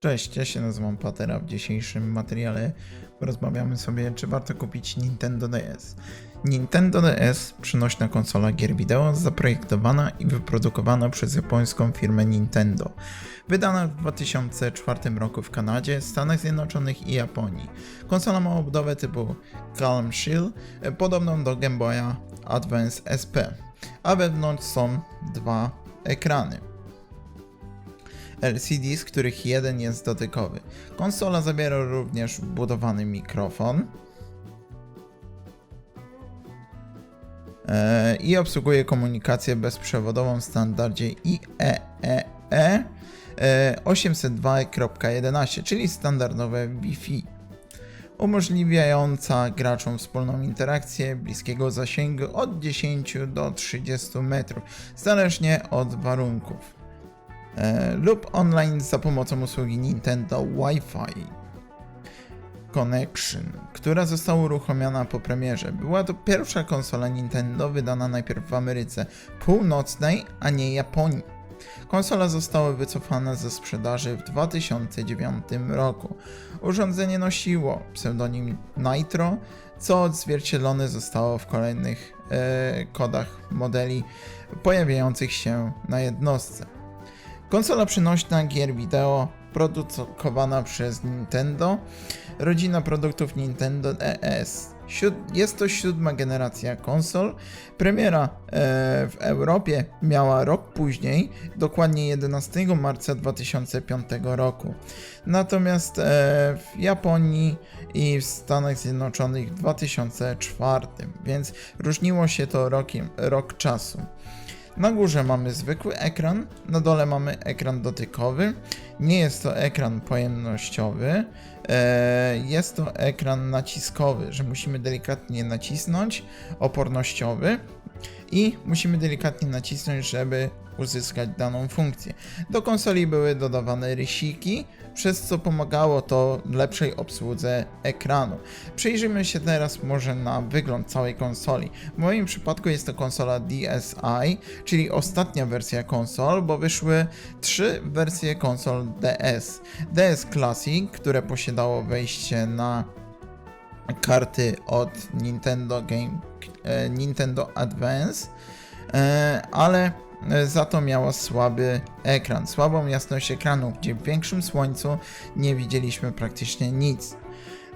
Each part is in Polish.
Cześć, ja się nazywam Patera. W dzisiejszym materiale porozmawiamy sobie, czy warto kupić Nintendo DS. Nintendo DS, przynośna konsola gier wideo, zaprojektowana i wyprodukowana przez japońską firmę Nintendo. Wydana w 2004 roku w Kanadzie, Stanach Zjednoczonych i Japonii. Konsola ma obudowę typu Calm Shield, e, podobną do Game Boya Advance SP, a wewnątrz są dwa ekrany. LCD, z których jeden jest dotykowy. Konsola zawiera również wbudowany mikrofon e, i obsługuje komunikację bezprzewodową w standardzie IEEE e, 802.11, czyli standardowe Wi-Fi, umożliwiająca graczom wspólną interakcję bliskiego zasięgu od 10 do 30 metrów, zależnie od warunków e, lub online za pomocą usługi Nintendo Wi-Fi Connection, która została uruchomiona po premierze. Była to pierwsza konsola Nintendo wydana najpierw w Ameryce Północnej, a nie Japonii. Konsola została wycofana ze sprzedaży w 2009 roku. Urządzenie nosiło pseudonim Nitro, co odzwierciedlone zostało w kolejnych e, kodach modeli pojawiających się na jednostce. Konsola przynośna gier wideo, produkowana przez Nintendo, rodzina produktów Nintendo. Siód- Jest to siódma generacja konsol. Premiera e, w Europie miała rok później, dokładnie 11 marca 2005 roku. Natomiast e, w Japonii i w Stanach Zjednoczonych w 2004, więc różniło się to rokiem, rok czasu. Na górze mamy zwykły ekran, na dole mamy ekran dotykowy. Nie jest to ekran pojemnościowy, e, jest to ekran naciskowy, że musimy delikatnie nacisnąć, opornościowy i musimy delikatnie nacisnąć, żeby uzyskać daną funkcję. Do konsoli były dodawane rysiki, przez co pomagało to lepszej obsłudze ekranu. Przyjrzyjmy się teraz może na wygląd całej konsoli. W moim przypadku jest to konsola DSi, czyli ostatnia wersja konsol, bo wyszły trzy wersje konsol DS. DS Classic, które posiadało wejście na karty od Nintendo Game e, Nintendo Advance, e, ale za to miała słaby ekran, słabą jasność ekranu, gdzie w większym słońcu nie widzieliśmy praktycznie nic.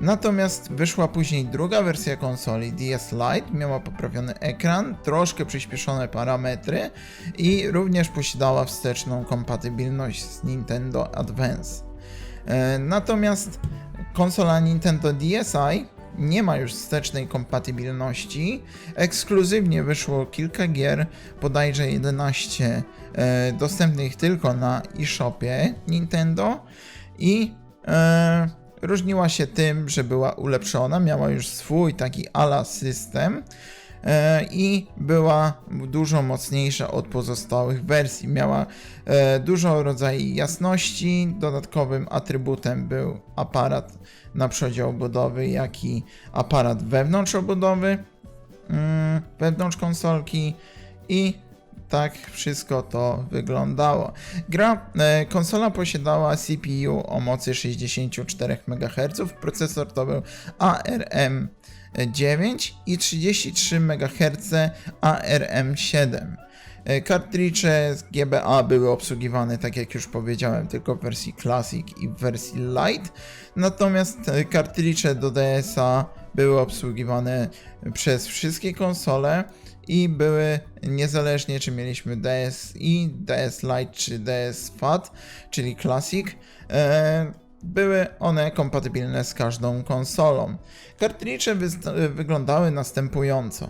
Natomiast wyszła później druga wersja konsoli DS Lite, miała poprawiony ekran, troszkę przyspieszone parametry i również posiadała wsteczną kompatybilność z Nintendo Advance. E, Natomiast konsola Nintendo DSi nie ma już wstecznej kompatybilności. Ekskluzywnie wyszło kilka gier, bodajże 11 e, dostępnych tylko na eShopie Nintendo i e, różniła się tym, że była ulepszona, miała już swój taki ala system i była dużo mocniejsza od pozostałych wersji. Miała e, dużo rodzajów jasności, dodatkowym atrybutem był aparat na przodzie obudowy, jak i aparat wewnątrz obudowy, mm, wewnątrz konsolki i tak wszystko to wyglądało. Gra, e, konsola posiadała CPU o mocy 64 MHz, procesor to był ARM 9 i 33 MHz ARM7. E, Kartridże z GBA były obsługiwane, tak jak już powiedziałem, tylko w wersji Classic i w wersji Lite. Natomiast e, kartridże do DS-a były obsługiwane przez wszystkie konsole i były niezależnie czy mieliśmy DSi, DS Lite czy DS Fat, czyli Classic. Były one kompatybilne z każdą konsolą. Kartridże wyglądały następująco.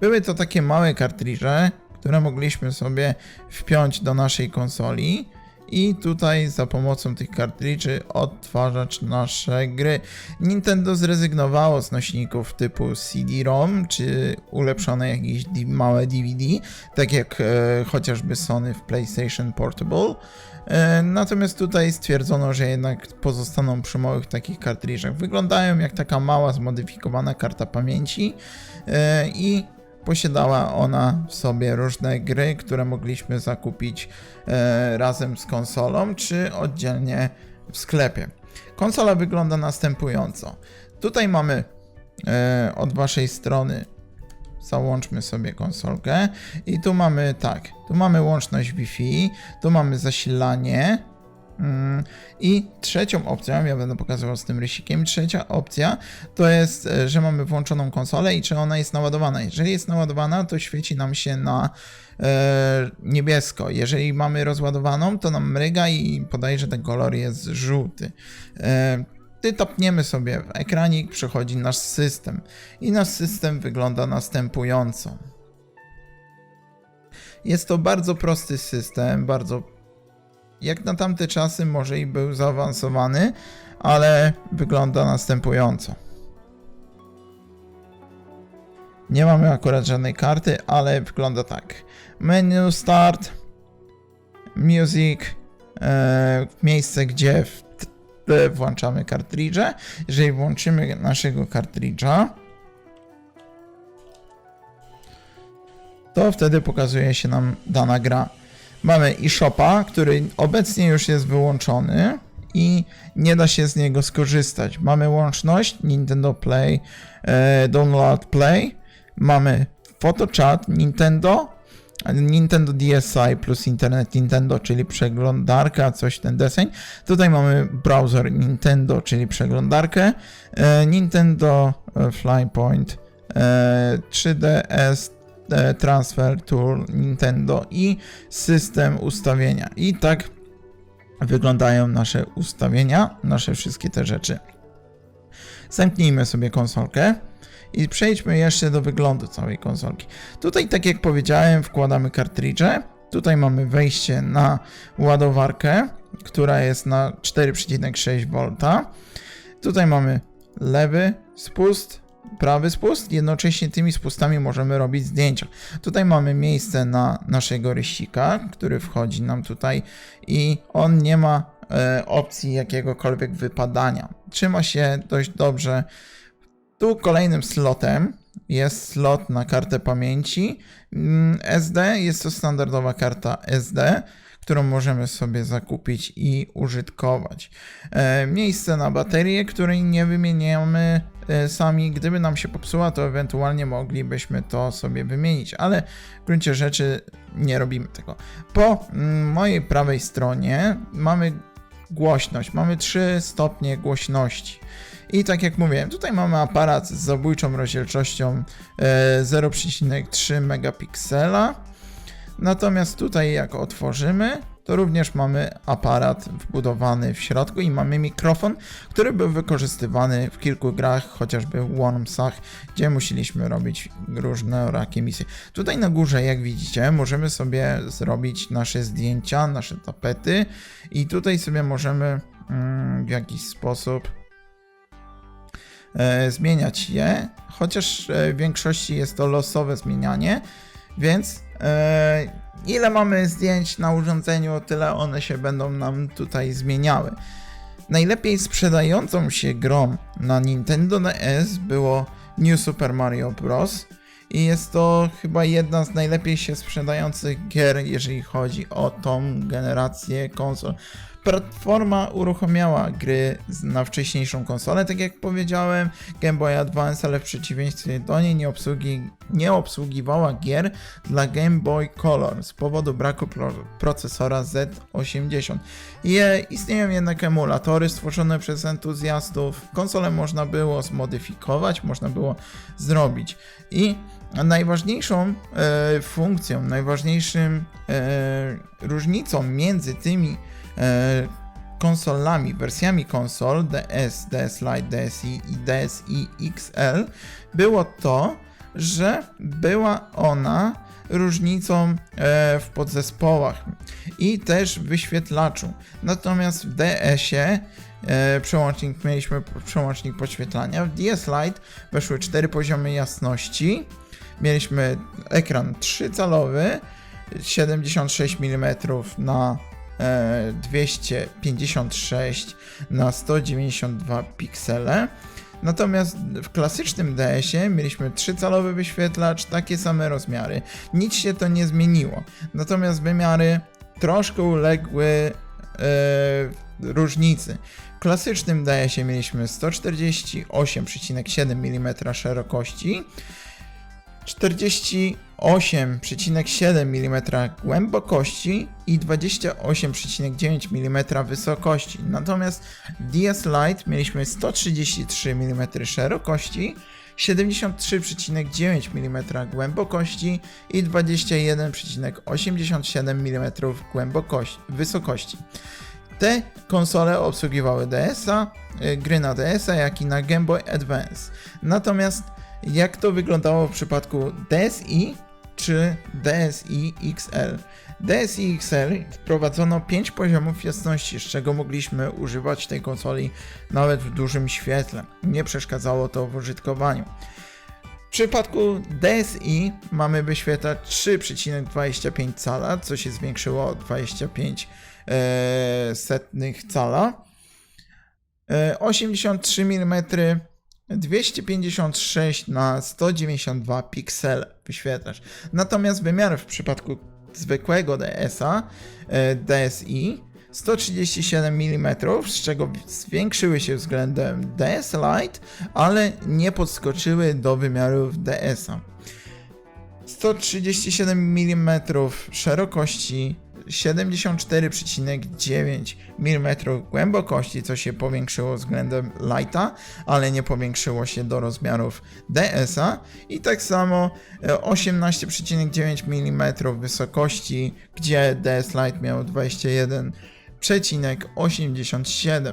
Były to takie małe kartridże, które mogliśmy sobie wpiąć do naszej konsoli i tutaj za pomocą tych kartridży odtwarzać nasze gry. Nintendo zrezygnowało z nośników typu CD-ROM czy ulepszone jakieś małe DVD, tak jak e, chociażby Sony w PlayStation Portable. E, Natomiast tutaj stwierdzono, że jednak pozostaną przy małych takich kartridżach. Wyglądają jak taka mała zmodyfikowana karta pamięci e, i posiadała ona w sobie różne gry, które mogliśmy zakupić e, razem z konsolą, czy oddzielnie w sklepie. Konsola wygląda następująco. Tutaj mamy e, od waszej strony załączmy sobie konsolkę i tu mamy tak, tu mamy łączność Wi-Fi, tu mamy zasilanie i trzecią opcją, ja będę pokazywał z tym rysikiem, trzecia opcja to jest, e, że mamy włączoną konsolę i czy ona jest naładowana. Jeżeli jest naładowana, to świeci nam się na e, niebiesko. Jeżeli mamy rozładowaną, to nam mryga i podaje, że ten kolor jest żółty. E, gdy tapniemy sobie w ekranik, przychodzi nasz system. I nasz system wygląda następująco. Jest to bardzo prosty system, bardzo jak na tamte czasy może i był zaawansowany, ale wygląda następująco. Nie mamy akurat żadnej karty, ale wygląda tak. Menu Start, Music, e, miejsce gdzie włączamy kartridże. Jeżeli włączymy naszego kartridża, to wtedy pokazuje się nam dana gra. Mamy eShopa, który obecnie już jest wyłączony i nie da się z niego skorzystać. Mamy łączność Nintendo Play, e, Download Play, mamy PhotoChat Nintendo, Nintendo DSi plus Internet Nintendo, czyli przeglądarka, coś ten deseń. Tutaj mamy browser Nintendo, czyli przeglądarkę, e, Nintendo e, Flypoint, e, 3DS e, Transfer Tool Nintendo i system ustawienia. I tak wyglądają nasze ustawienia, nasze wszystkie te rzeczy. Zamknijmy sobie konsolkę i przejdźmy jeszcze do wyglądu całej konsolki. Tutaj, tak jak powiedziałem, wkładamy kartridże. Tutaj mamy wejście na ładowarkę, która jest na 4,6 V. Tutaj mamy lewy spust, prawy spust. Jednocześnie tymi spustami możemy robić zdjęcia. Tutaj mamy miejsce na naszego rysika, który wchodzi nam tutaj i on nie ma e, opcji jakiegokolwiek wypadania. Trzyma się dość dobrze. Tu kolejnym slotem jest slot na kartę pamięci mm, SD. Jest to standardowa karta SD, którą możemy sobie zakupić i użytkować. E, miejsce na baterię, której nie wymieniamy e, sami. Gdyby nam się popsuła, to ewentualnie moglibyśmy to sobie wymienić, ale w gruncie rzeczy nie robimy tego. Po mm, mojej prawej stronie mamy głośność. Mamy 3 stopnie głośności. I tak jak mówiłem, tutaj mamy aparat z zabójczą rozdzielczością e, 0,3 megapiksela. Natomiast tutaj jak otworzymy, to również mamy aparat wbudowany w środku i mamy mikrofon, który był wykorzystywany w kilku grach, chociażby w Wormsach, gdzie musieliśmy robić różne rakie misje. Tutaj na górze, jak widzicie, możemy sobie zrobić nasze zdjęcia, nasze tapety i tutaj sobie możemy mm, w jakiś sposób e, zmieniać je, chociaż e, w większości jest to losowe zmienianie, więc e, ile mamy zdjęć na urządzeniu, tyle one się będą nam tutaj zmieniały. Najlepiej sprzedającą się grą na Nintendo DS było New Super Mario Bros. I jest to chyba jedna z najlepiej się sprzedających gier, jeżeli chodzi o tą generację konsol. Platforma uruchamiała gry na wcześniejszą konsolę, tak jak powiedziałem, Game Boy Advance, ale w przeciwieństwie do niej nie, obsługi, nie obsługiwała gier dla Game Boy Color z powodu braku pro, procesora Z80. I, e, istnieją jednak emulatory stworzone przez entuzjastów. Konsolę można było zmodyfikować, można było zrobić. I najważniejszą e, funkcją, najważniejszym e, różnicą między tymi e, konsolami, wersjami konsol DS, DS Lite, DSi i DSi XL było to, że była ona różnicą e, w podzespołach i też w wyświetlaczu. Natomiast w DS-ie e, przełącznik, mieliśmy przełącznik podświetlania, w DS Lite weszły cztery poziomy jasności, mieliśmy ekran 3-calowy, 76 mm na e, 256 na 192 piksele. Natomiast w klasycznym DS-ie mieliśmy 3-calowy wyświetlacz, takie same rozmiary. Nic się to nie zmieniło. Natomiast wymiary troszkę uległy e, różnicy. W klasycznym DS-ie mieliśmy 148,7 mm szerokości, 48,7 mm głębokości i 28,9 mm wysokości. Natomiast DS Lite mieliśmy 133 mm szerokości, 73,9 mm głębokości i 21,87 mm głębokości, wysokości. Te konsole obsługiwały DS-a, y, gry na DS-a, jak i na Game Boy Advance. Natomiast jak to wyglądało w przypadku DSi czy DSi XL? DSi XL wprowadzono 5 poziomów jasności, z czego mogliśmy używać tej konsoli nawet w dużym świetle. Nie przeszkadzało to w użytkowaniu. W przypadku DSi mamy wyświetlacz 3,25 cala, co się zwiększyło o 25 e, setnych cala. E, 83 mm 256 na 192 piksele wyświetlacz. Natomiast wymiary w przypadku zwykłego DS-a, DSi 137 mm, z czego zwiększyły się względem DS Lite, ale nie podskoczyły do wymiarów DS-a. 137 mm szerokości, 74,9 mm głębokości, co się powiększyło względem Lighta, ale nie powiększyło się do rozmiarów DS-a i tak samo e, 18,9 mm wysokości, gdzie DS Lite miał 21,87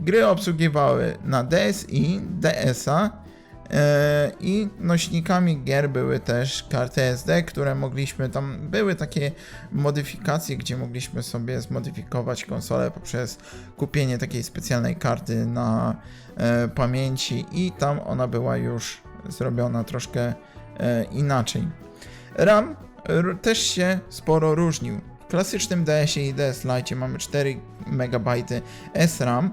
Gry obsługiwały na DSi, DS-a e, i nośnikami gier były też karty SD, które mogliśmy tam były takie modyfikacje, gdzie mogliśmy sobie zmodyfikować konsolę poprzez kupienie takiej specjalnej karty na e, pamięci i tam ona była już zrobiona troszkę e, inaczej. RAM też się sporo różnił. W klasycznym DS-ie i DS Lite mamy 4 MB SRAM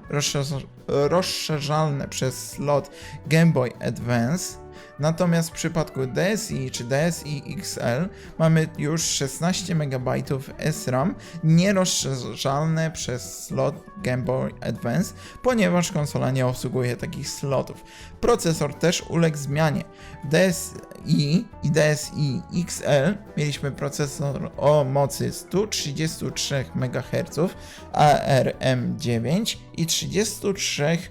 rozszerzalne przez slot Game Boy Advance. Natomiast w przypadku DSi czy DSi XL mamy już 16 MB SRAM nierozszerzalne przez slot Game Boy Advance, ponieważ konsola nie obsługuje takich slotów. Procesor też uległ zmianie. W DSi i DSi XL mieliśmy procesor o mocy 133 MHz ARM9 i 33 MHz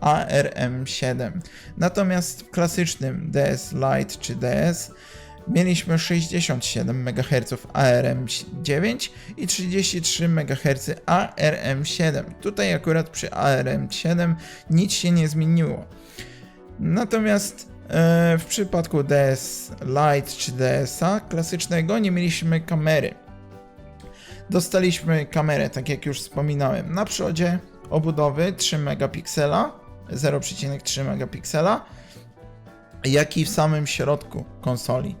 ARM7. Natomiast w klasycznym DS Lite czy DS mieliśmy 67 MHz ARM9 i 33 MHz ARM7. Tutaj akurat przy ARM7 nic się nie zmieniło. Natomiast e, w przypadku DS Lite czy DSa klasycznego nie mieliśmy kamery. Dostaliśmy kamerę, tak jak już wspominałem, na przodzie obudowy 3 megapiksela, 0,3 megapiksela, jak i w samym środku konsoli.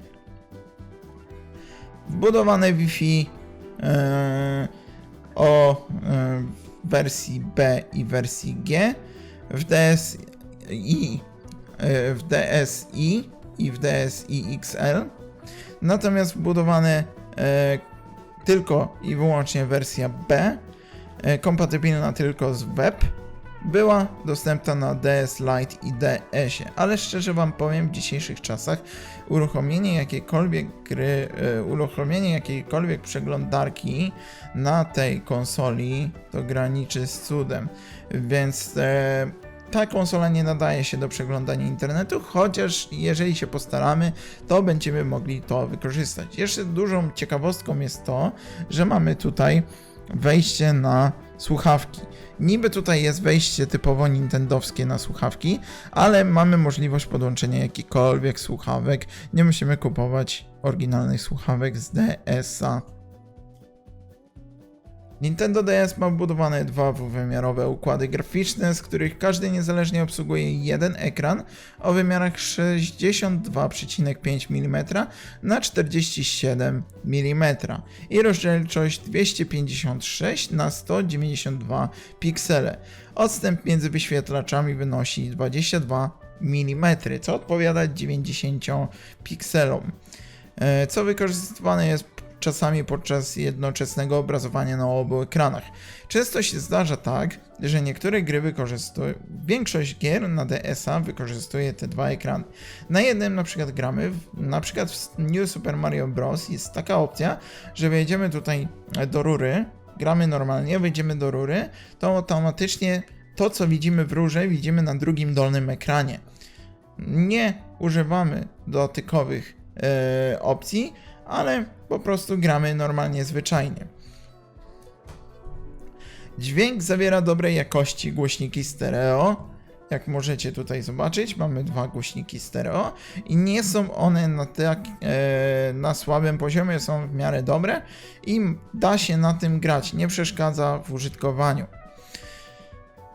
Wbudowane Wi-Fi e, o e, wersji B i wersji G w DSi, e, w DSi i w DSi XL. Natomiast wbudowane tylko i wyłącznie wersja B, kompatybilna tylko z web, była dostępna na DS Lite i DS-ie, ale szczerze Wam powiem, w dzisiejszych czasach uruchomienie jakiejkolwiek gry, e, uruchomienie jakiejkolwiek przeglądarki na tej konsoli to graniczy z cudem, więc e, ta konsola nie nadaje się do przeglądania internetu, chociaż jeżeli się postaramy, to będziemy mogli to wykorzystać. Jeszcze dużą ciekawostką jest to, że mamy tutaj wejście na słuchawki. Niby tutaj jest wejście typowo nintendowskie na słuchawki, ale mamy możliwość podłączenia jakichkolwiek słuchawek. Nie musimy kupować oryginalnych słuchawek z DS-a. Nintendo DS ma wbudowane dwa dwuwymiarowe układy graficzne, z których każdy niezależnie obsługuje jeden ekran o wymiarach 62,5 mm na 47 mm i rozdzielczość 256 na 192 piksele. Odstęp między wyświetlaczami wynosi 22 mm, co odpowiada 90 pikselom, e, co wykorzystywane jest czasami podczas jednoczesnego obrazowania na obu ekranach. Często się zdarza tak, że niektóre gry wykorzystują, większość gier na DS-a wykorzystuje te dwa ekrany. Na jednym na przykład gramy, w, na przykład w New Super Mario Bros. jest taka opcja, że wejdziemy tutaj do rury, gramy normalnie, wejdziemy do rury, to automatycznie to, co widzimy w rurze, widzimy na drugim dolnym ekranie. Nie używamy dotykowych e, opcji, ale po prostu gramy normalnie, zwyczajnie. Dźwięk zawiera dobrej jakości głośniki stereo. Jak możecie tutaj zobaczyć, mamy dwa głośniki stereo i nie są one na, tak, e, na słabym poziomie, są w miarę dobre i da się na tym grać, nie przeszkadza w użytkowaniu.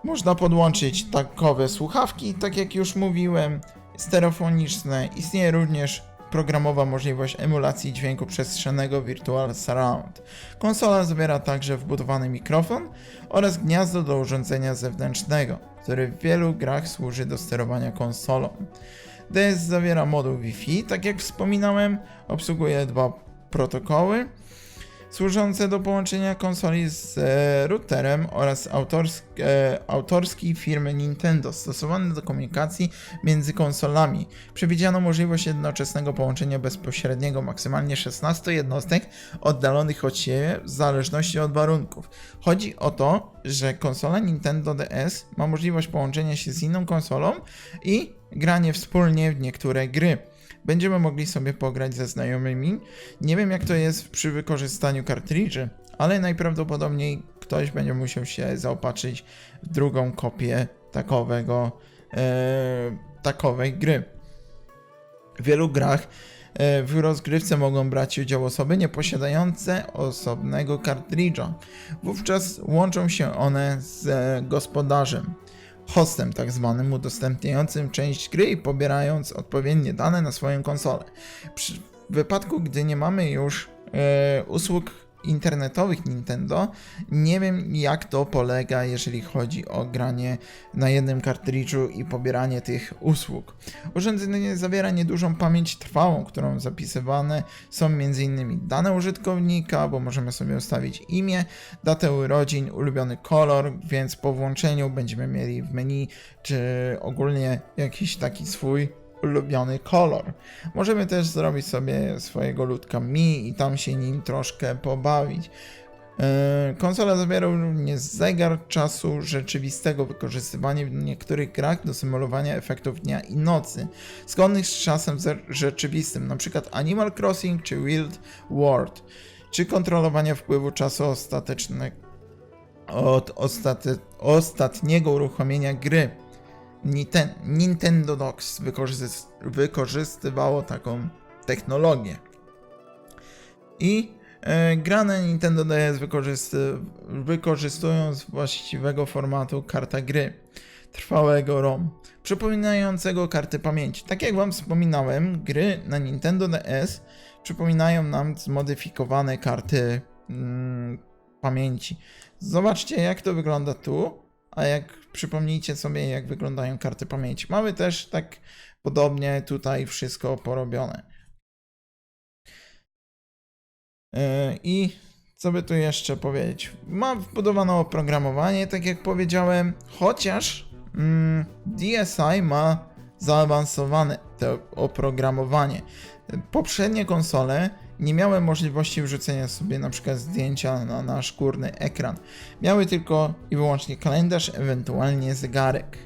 Można podłączyć takowe słuchawki, tak jak już mówiłem, stereofoniczne. Istnieje również programowa możliwość emulacji dźwięku przestrzennego Virtual Surround. Konsola zawiera także wbudowany mikrofon oraz gniazdo do urządzenia zewnętrznego, które w wielu grach służy do sterowania konsolą. DS zawiera moduł Wi-Fi, tak jak wspominałem, obsługuje dwa protokoły służące do połączenia konsoli z e, routerem oraz autorsk, e, autorskiej firmy Nintendo, stosowany do komunikacji między konsolami. Przewidziano możliwość jednoczesnego połączenia bezpośredniego maksymalnie 16 jednostek oddalonych od siebie w zależności od warunków. Chodzi o to, że konsola Nintendo DS ma możliwość połączenia się z inną konsolą i granie wspólnie w niektóre gry będziemy mogli sobie pograć ze znajomymi. Nie wiem jak to jest przy wykorzystaniu kartridży, ale najprawdopodobniej ktoś będzie musiał się zaopatrzyć w drugą kopię takowego, e, takowej gry. W wielu grach e, w rozgrywce mogą brać udział osoby nieposiadające osobnego kartridża. Wówczas łączą się one z gospodarzem hostem tak zwanym udostępniającym część gry i pobierając odpowiednie dane na swoją konsolę. Przy, wypadku, gdy nie mamy już e, usług internetowych Nintendo, nie wiem jak to polega, jeżeli chodzi o granie na jednym kartridżu i pobieranie tych usług. Urządzenie zawiera niedużą pamięć trwałą, którą zapisywane są m.in. dane użytkownika, bo możemy sobie ustawić imię, datę urodzin, ulubiony kolor, więc po włączeniu będziemy mieli w menu czy ogólnie jakiś taki swój ulubiony kolor. Możemy też zrobić sobie swojego ludka Mi i tam się nim troszkę pobawić. Yy, Konsola zawiera również zegar czasu rzeczywistego, wykorzystywanie w niektórych grach do symulowania efektów dnia i nocy, zgodnych z czasem ze- rzeczywistym, np. Animal Crossing czy Wild World, czy kontrolowania wpływu czasu ostatecznego od ostate- ostatniego uruchomienia gry. Nintendo Docs wykorzys- wykorzystywało taką technologię. I e, gra na Nintendo DS wykorzysty- wykorzystują z właściwego formatu karta gry, trwałego ROM, przypominającego karty pamięci. Tak jak Wam wspominałem, gry na Nintendo DS przypominają nam zmodyfikowane karty mm, pamięci. Zobaczcie, jak to wygląda tu, a jak przypomnijcie sobie, jak wyglądają karty pamięci. Mamy też tak podobnie tutaj wszystko porobione. Yy, I co by tu jeszcze powiedzieć? Ma wbudowane oprogramowanie, tak jak powiedziałem, chociaż mm, DSi ma zaawansowane to oprogramowanie. Poprzednie konsole nie miały możliwości wrzucenia sobie na przykład zdjęcia na nasz górny ekran. Miały tylko i wyłącznie kalendarz, ewentualnie zegarek.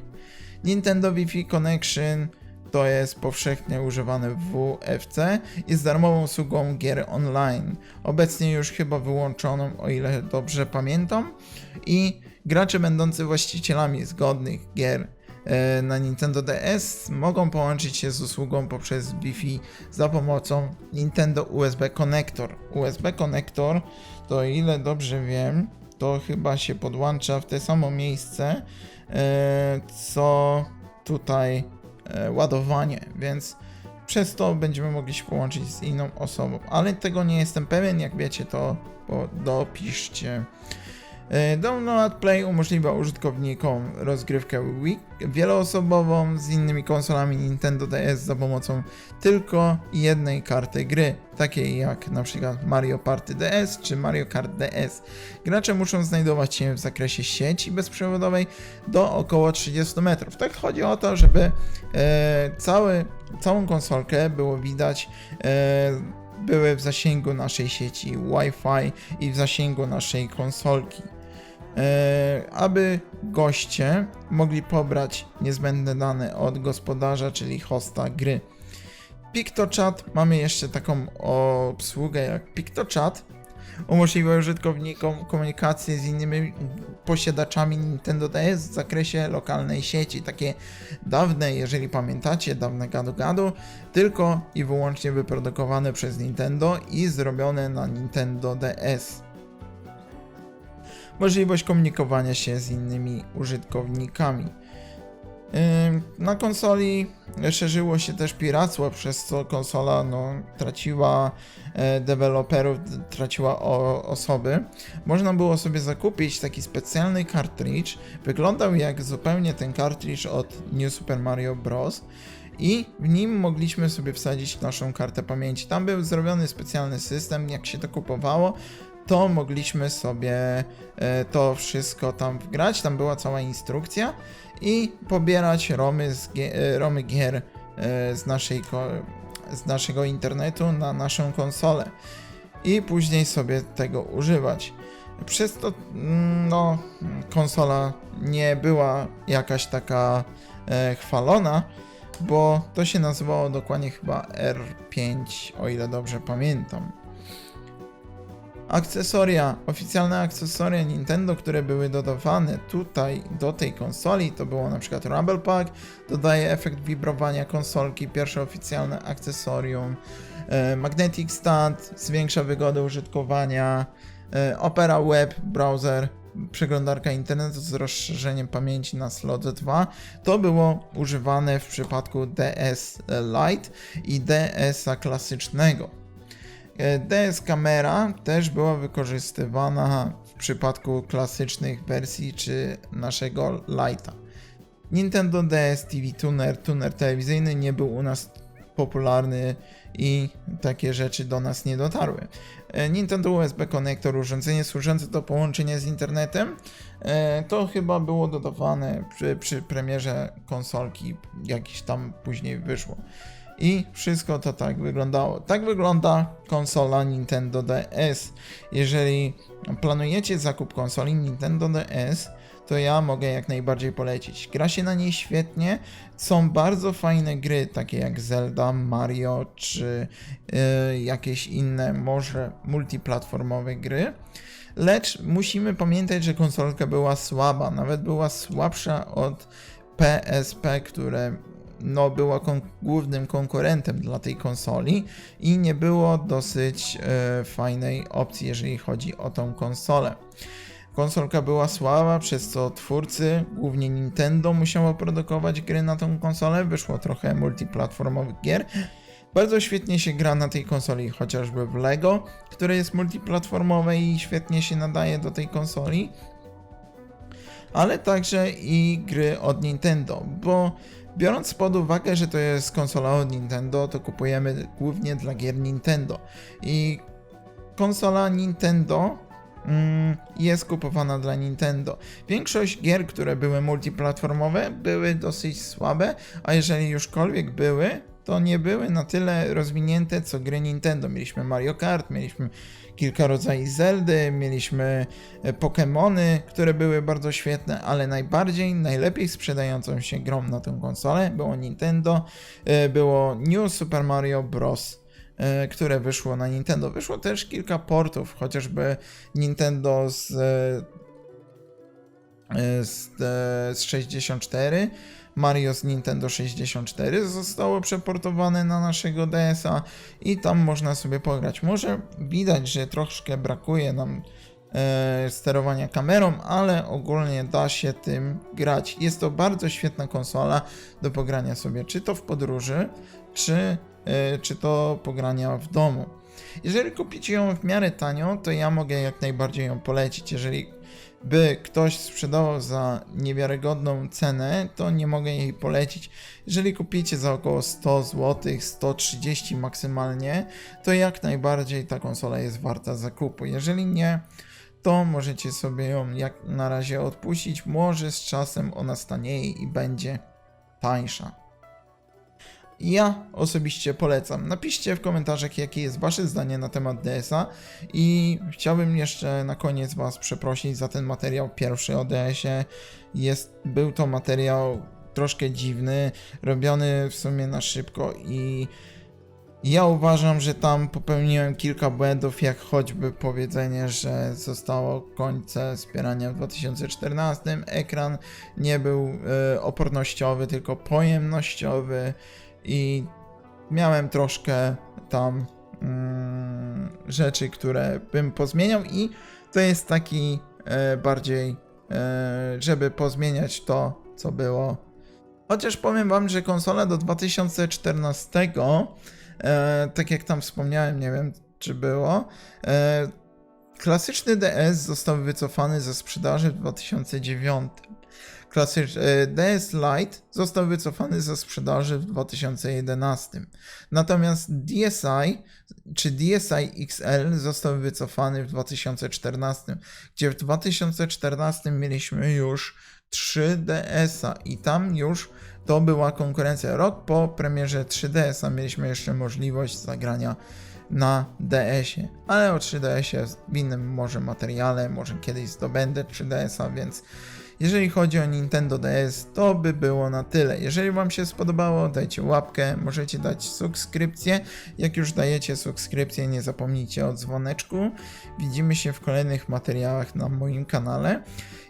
Nintendo Wi-Fi Connection to jest powszechnie używane w WFC jest darmową usługą gier online. Obecnie już chyba wyłączoną, o ile dobrze pamiętam. I gracze będący właścicielami zgodnych gier na Nintendo DS mogą połączyć się z usługą poprzez Wi-Fi za pomocą Nintendo USB Connector. USB Connector, to o ile dobrze wiem, to chyba się podłącza w te samo miejsce, e, co tutaj e, ładowanie, więc przez to będziemy mogli się połączyć z inną osobą, ale tego nie jestem pewien, jak wiecie to dopiszcie. E, Download Play umożliwia użytkownikom rozgrywkę Wii wieloosobową z innymi konsolami Nintendo DS za pomocą tylko jednej karty gry, takiej jak przykład Mario Party DS czy Mario Kart DS. Gracze muszą znajdować się w zakresie sieci bezprzewodowej do około 30 metrów. Tak chodzi o to, żeby e, cały, całą konsolkę było widać, e, były w zasięgu naszej sieci Wi-Fi i w zasięgu naszej konsolki. E, aby goście mogli pobrać niezbędne dane od gospodarza, czyli hosta gry. PictoChat, mamy jeszcze taką obsługę jak PictoChat. Umożliwia użytkownikom komunikację z innymi posiadaczami Nintendo DS w zakresie lokalnej sieci. Takie dawne, jeżeli pamiętacie, dawne gadu-gadu, tylko i wyłącznie wyprodukowane przez Nintendo i zrobione na Nintendo DS możliwość komunikowania się z innymi użytkownikami. Na konsoli szerzyło się też piractwo, przez co konsola no, traciła e, deweloperów, traciła o, osoby. Można było sobie zakupić taki specjalny cartridge. Wyglądał jak zupełnie ten cartridge od New Super Mario Bros. I w nim mogliśmy sobie wsadzić naszą kartę pamięci. Tam był zrobiony specjalny system, jak się to kupowało, to mogliśmy sobie e, to wszystko tam wgrać. Tam była cała instrukcja i pobierać romy, z, e, romy gier e, z, naszej, z naszego internetu na naszą konsolę i później sobie tego używać. Przez to, mm, no, konsola nie była jakaś taka e, chwalona, bo to się nazywało dokładnie chyba R5, o ile dobrze pamiętam. Akcesoria, oficjalne akcesoria Nintendo, które były dodawane tutaj do tej konsoli, to było na przykład Rumble Pack, dodaje efekt wibrowania konsolki, pierwsze oficjalne akcesorium, e, Magnetic Stand, zwiększa wygodę użytkowania, e, Opera Web Browser, przeglądarka internetu z rozszerzeniem pamięci na slot 2. To było używane w przypadku DS Lite i DS-a klasycznego. E, DS kamera też była wykorzystywana w przypadku klasycznych wersji czy naszego Lite'a. Nintendo DS TV Tuner, tuner telewizyjny nie był u nas popularny i takie rzeczy do nas nie dotarły. E, Nintendo USB konektor, urządzenie służące do połączenia z internetem, e, to chyba było dodawane przy, przy premierze konsolki, jakiś tam później wyszło. I wszystko to tak wyglądało. Tak wygląda konsola Nintendo DS. Jeżeli planujecie zakup konsoli Nintendo DS, to ja mogę jak najbardziej polecić. Gra się na niej świetnie. Są bardzo fajne gry, takie jak Zelda, Mario czy y, jakieś inne, może multiplatformowe gry. Lecz musimy pamiętać, że konsolka była słaba, nawet była słabsza od PSP, które no, była kon- głównym konkurentem dla tej konsoli i nie było dosyć e, fajnej opcji, jeżeli chodzi o tą konsolę. Konsolka była słaba, przez co twórcy, głównie Nintendo, musiało produkować gry na tą konsolę. Wyszło trochę multiplatformowych gier. Bardzo świetnie się gra na tej konsoli, chociażby w Lego, które jest multiplatformowe i świetnie się nadaje do tej konsoli. Ale także i gry od Nintendo, bo biorąc pod uwagę, że to jest konsola od Nintendo, to kupujemy głównie dla gier Nintendo. I konsola Nintendo mm, jest kupowana dla Nintendo. Większość gier, które były multiplatformowe, były dosyć słabe, a jeżeli jużkolwiek były, to nie były na tyle rozwinięte co gry Nintendo. Mieliśmy Mario Kart, mieliśmy kilka rodzajów Zeldy, mieliśmy e, Pokémony, które były bardzo świetne, ale najbardziej, najlepiej sprzedającą się grą na tę konsolę było Nintendo, e, było New Super Mario Bros e, które wyszło na Nintendo. Wyszło też kilka portów, chociażby Nintendo z, z, z 64, Mario z Nintendo 64 zostało przeportowane na naszego DS-a i tam można sobie pograć. Może widać, że troszkę brakuje nam e, sterowania kamerą, ale ogólnie da się tym grać. Jest to bardzo świetna konsola do pogrania sobie, czy to w podróży, czy, e, czy to pogrania w domu. Jeżeli kupicie ją w miarę tanio, to ja mogę jak najbardziej ją polecić. Jeżeli by ktoś sprzedawał za niewiarygodną cenę, to nie mogę jej polecić. Jeżeli kupicie za około 100 zł, 130 maksymalnie, to jak najbardziej ta konsola jest warta zakupu. Jeżeli nie, to możecie sobie ją jak na razie odpuścić. Może z czasem ona stanieje i będzie tańsza. Ja osobiście polecam. Napiszcie w komentarzach, jakie jest Wasze zdanie na temat DS-a i chciałbym jeszcze na koniec Was przeprosić za ten materiał pierwszy o DS-ie. Jest, był to materiał troszkę dziwny, robiony w sumie na szybko i ja uważam, że tam popełniłem kilka błędów, jak choćby powiedzenie, że zostało końce wspierania w 2014, ekran nie był e, opornościowy, tylko pojemnościowy i miałem troszkę tam mm, rzeczy, które bym pozmieniał i to jest taki e, bardziej, e, żeby pozmieniać to, co było. Chociaż powiem wam, że konsola do 2014, e, tak jak tam wspomniałem, nie wiem czy było, e, klasyczny DS został wycofany ze sprzedaży w 2009. Klasycz, e, DS Lite został wycofany ze sprzedaży w 2011. Natomiast DSi czy DSi XL został wycofany w 2014, gdzie w 2014 mieliśmy już 3DS-a i tam już to była konkurencja. Rok po premierze 3DS-a mieliśmy jeszcze możliwość zagrania na DS-ie, ale o 3DS-ie w innym może materiale, może kiedyś zdobędę 3DS-a, więc jeżeli chodzi o Nintendo DS, to by było na tyle. Jeżeli Wam się spodobało, dajcie łapkę, możecie dać subskrypcję. Jak już dajecie subskrypcję, nie zapomnijcie o dzwoneczku. Widzimy się w kolejnych materiałach na moim kanale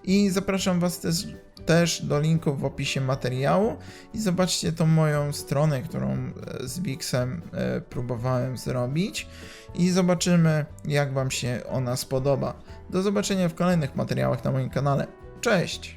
i zapraszam Was też, też do linku w opisie materiału i zobaczcie tą moją stronę, którą e, z Wixem e, próbowałem zrobić i zobaczymy, jak Wam się ona spodoba. Do zobaczenia w kolejnych materiałach na moim kanale. Cześć!